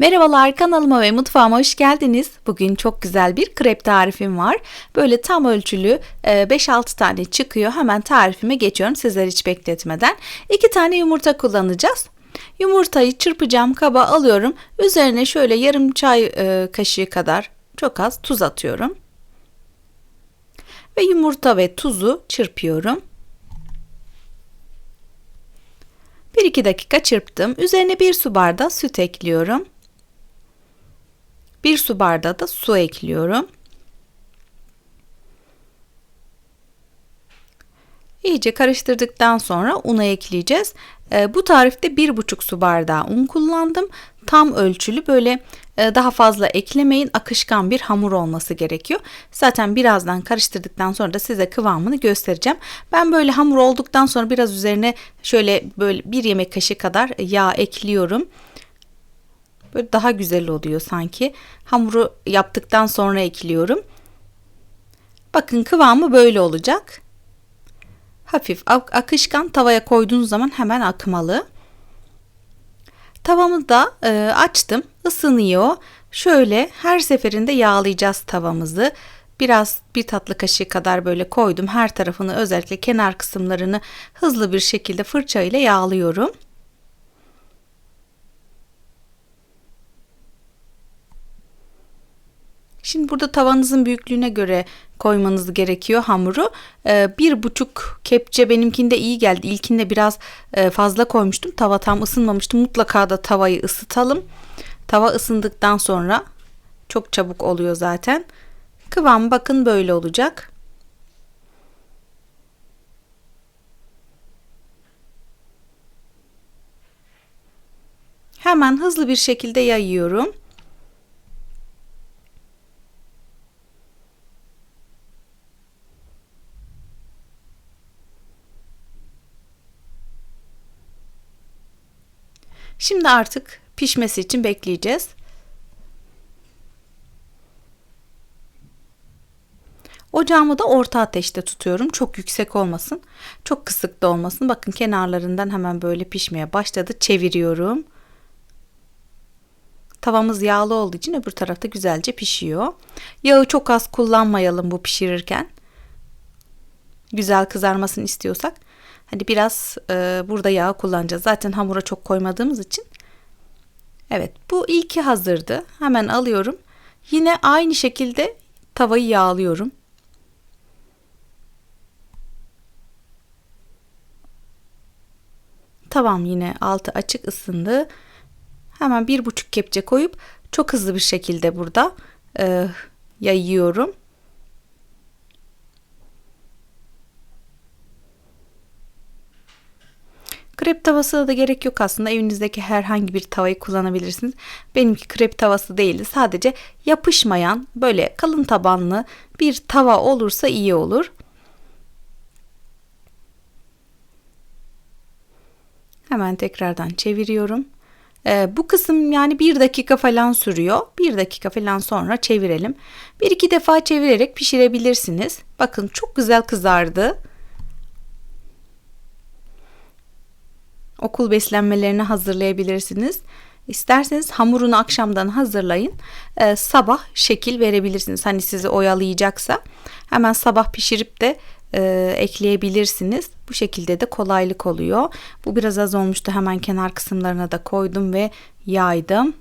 Merhabalar kanalıma ve mutfağıma hoş geldiniz. Bugün çok güzel bir krep tarifim var. Böyle tam ölçülü e, 5-6 tane çıkıyor. Hemen tarifime geçiyorum sizler hiç bekletmeden. 2 tane yumurta kullanacağız. Yumurtayı çırpacağım kaba alıyorum. Üzerine şöyle yarım çay e, kaşığı kadar çok az tuz atıyorum. Ve yumurta ve tuzu çırpıyorum. 1-2 dakika çırptım. Üzerine 1 su bardağı süt ekliyorum. 1 su bardağı da su ekliyorum. İyice karıştırdıktan sonra unu ekleyeceğiz. E, bu tarifte 1,5 su bardağı un kullandım. Tam ölçülü böyle e, daha fazla eklemeyin. Akışkan bir hamur olması gerekiyor. Zaten birazdan karıştırdıktan sonra da size kıvamını göstereceğim. Ben böyle hamur olduktan sonra biraz üzerine şöyle böyle bir yemek kaşığı kadar yağ ekliyorum. Böyle daha güzel oluyor sanki. Hamuru yaptıktan sonra ekliyorum. Bakın kıvamı böyle olacak. Hafif akışkan tavaya koyduğunuz zaman hemen akmalı. Tavamı da e, açtım. ısınıyor. Şöyle her seferinde yağlayacağız tavamızı. Biraz bir tatlı kaşığı kadar böyle koydum. Her tarafını özellikle kenar kısımlarını hızlı bir şekilde fırça ile yağlıyorum. Şimdi burada tavanızın büyüklüğüne göre koymanız gerekiyor hamuru. Ee, bir buçuk kepçe benimkinde iyi geldi. İlkinde biraz e, fazla koymuştum. Tava tam ısınmamıştı. Mutlaka da tavayı ısıtalım. Tava ısındıktan sonra çok çabuk oluyor zaten. Kıvam bakın böyle olacak. Hemen hızlı bir şekilde yayıyorum. Şimdi artık pişmesi için bekleyeceğiz. Ocağımı da orta ateşte tutuyorum. Çok yüksek olmasın. Çok kısık da olmasın. Bakın kenarlarından hemen böyle pişmeye başladı. Çeviriyorum. Tavamız yağlı olduğu için öbür tarafta güzelce pişiyor. Yağı çok az kullanmayalım bu pişirirken. Güzel kızarmasını istiyorsak Hani biraz e, burada yağ kullanacağız. Zaten hamura çok koymadığımız için. Evet bu ilki hazırdı. Hemen alıyorum. Yine aynı şekilde tavayı yağlıyorum. Tavam yine altı açık ısındı. Hemen bir buçuk kepçe koyup çok hızlı bir şekilde burada e, yayıyorum. Krep tavasına da gerek yok aslında. Evinizdeki herhangi bir tavayı kullanabilirsiniz. Benimki krep tavası değildi. Sadece yapışmayan böyle kalın tabanlı bir tava olursa iyi olur. Hemen tekrardan çeviriyorum. Ee, bu kısım yani bir dakika falan sürüyor. Bir dakika falan sonra çevirelim. Bir iki defa çevirerek pişirebilirsiniz. Bakın çok güzel kızardı. Okul beslenmelerini hazırlayabilirsiniz. İsterseniz hamurunu akşamdan hazırlayın. Ee, sabah şekil verebilirsiniz. Hani sizi oyalayacaksa hemen sabah pişirip de e, ekleyebilirsiniz. Bu şekilde de kolaylık oluyor. Bu biraz az olmuştu. Hemen kenar kısımlarına da koydum ve yaydım.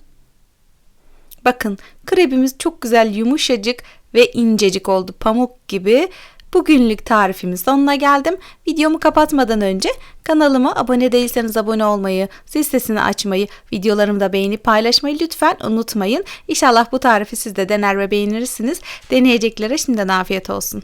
Bakın krebimiz çok güzel yumuşacık ve incecik oldu. Pamuk gibi. Bugünlük tarifimin sonuna geldim. Videomu kapatmadan önce kanalıma abone değilseniz abone olmayı, zil sesini açmayı, videolarımı da beğenip paylaşmayı lütfen unutmayın. İnşallah bu tarifi siz de dener ve beğenirsiniz. Deneyeceklere şimdiden afiyet olsun.